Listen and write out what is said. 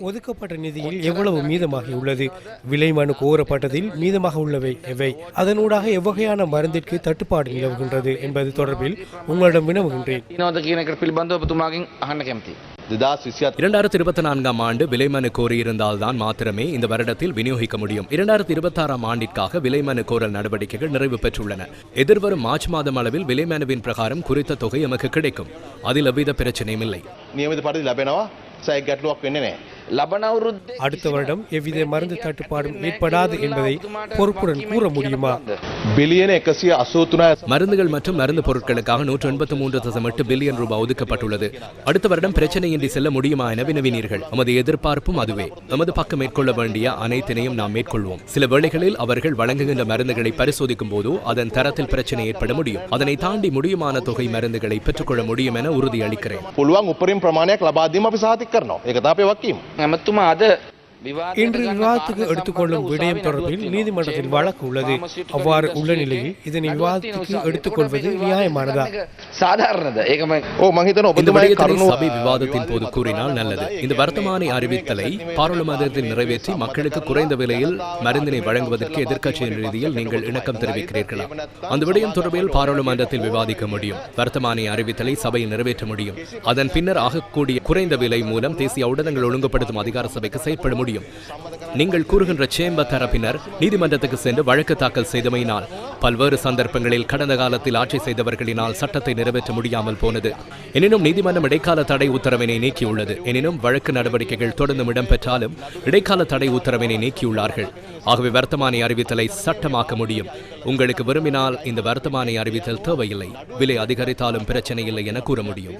ஒதுக்கப்பட்ட நிதியில் எவ்வளவு மீதமாகியுள்ளது விலைமனு கோரப்பட்டதில் மீதமாக உள்ளவை எவை? அதனூடாக எவ்வகையான மருந்திற்கு தட்டுப்பாடு நிலவுகின்றது என்பது தொடர்பில் உங்களிடம் வினவுகின்றேன். இரண்டாயிரத்தி இருபத்தி நான்காம் ஆண்டு விலைமனு கோரியிருந்தால் தான் மாத்திரமே இந்த வருடத்தில் விநியோகிக்க முடியும். இரண்டாயிரத்தி இருபத்தி ஆறாம் ஆண்டிற்காக விலைமனு கோரல் நடவடிக்கைகள் நிறைவு பெற்றுள்ளன. எதிர்வரும் மார்ச் மாதம் அளவில் விலைமனுவின் பிரகாரம் குறித்த தொகை எமக்கு கிடைக்கும். அதில் எவ்வித பிரச்சனையும் இல்லை. සයිගට්ලුවක් වෙන්නේ නැහැ. அடுத்த வருடம் எவ்வித மருந்து தட்டுப்பாடும் ஏற்படாது என்பதை பொறுப்புடன் கூற முடியுமா? மருந்துகள் மற்றும் மருந்து பொருட்களுக்காக நூற்று எண்பத்தி மூன்று தசம் எட்டு பில்லியன் ரூபாய் ஒதுக்கப்பட்டுள்ளது. அடுத்த வருடம் பிரச்சனையின்றி செல்ல முடியுமா என வினவினீர்கள். நமது எதிர்பார்ப்பும் அதுவே. நமது பக்கம் மேற்கொள்ள வேண்டிய அனைத்தினையும் நாம் மேற்கொள்வோம். சில வேளைகளில் அவர்கள் வழங்குகின்ற மருந்துகளை பரிசோதிக்கும் போது அதன் தரத்தில் பிரச்சனை ஏற்பட முடியும். அதனை தாண்டி முடியுமான தொகை மருந்துகளை பெற்றுக்கொள்ள முடியும் என உறுதியளிக்கிறேன். ඇමතුමා අද இன்று விவாதத்துக்கு எடுத்துக்கொள்ளும் விடயம் தொடர்பில் நீதிமன்றத்தில் வழக்கு உள்ளது. அவ்வாறு உள்ள நிலையில் இதனை விவாதத்துக்கு எடுத்துக்கொள்வது நியாயமானதா? சபை விவாதத்தின் போது கூறினால் நல்லது. இந்த வர்த்தமானி அறிவித்தலை பாராளுமன்றத்தில் நிறைவேற்றி மக்களுக்கு குறைந்த விலையில் மருந்தினை வழங்குவதற்கு எதிர்க்கட்சியின் ரீதியில் நீங்கள் இணக்கம் தெரிவிக்கிறீர்களா? அந்த விடயம் தொடர்பில் பாராளுமன்றத்தில் விவாதிக்க முடியும். வர்த்தமானி அறிவித்தலை சபையில் நிறைவேற்ற முடியும். அதன் பின்னர் ஆகக்கூடிய குறைந்த விலை மூலம் தேசிய ஊடகங்கள் ஒழுங்குபடுத்தும் அதிகார சபைக்கு செயற்பட முடியும் முடியும் நீங்கள் கூறுகின்ற சேம்பர் தரப்பினர் நீதிமன்றத்துக்கு சென்று வழக்கு தாக்கல் செய்தமையினால் பல்வேறு சந்தர்ப்பங்களில் கடந்த காலத்தில் ஆட்சி செய்தவர்களினால் சட்டத்தை நிறைவேற்ற முடியாமல் போனது. எனினும் நீதிமன்றம் இடைக்கால தடை உத்தரவினை நீக்கியுள்ளது. எனினும் வழக்கு நடவடிக்கைகள் தொடர்ந்தும் இடம்பெற்றாலும் இடைக்கால தடை உத்தரவினை நீக்கியுள்ளார்கள். ஆகவே வர்த்தமானி அறிவித்தலை சட்டமாக்க முடியும். உங்களுக்கு விரும்பினால் இந்த வர்த்தமானி அறிவித்தல் தேவையில்லை. விலை அதிகரித்தாலும் பிரச்சனை இல்லை என கூற முடியும்.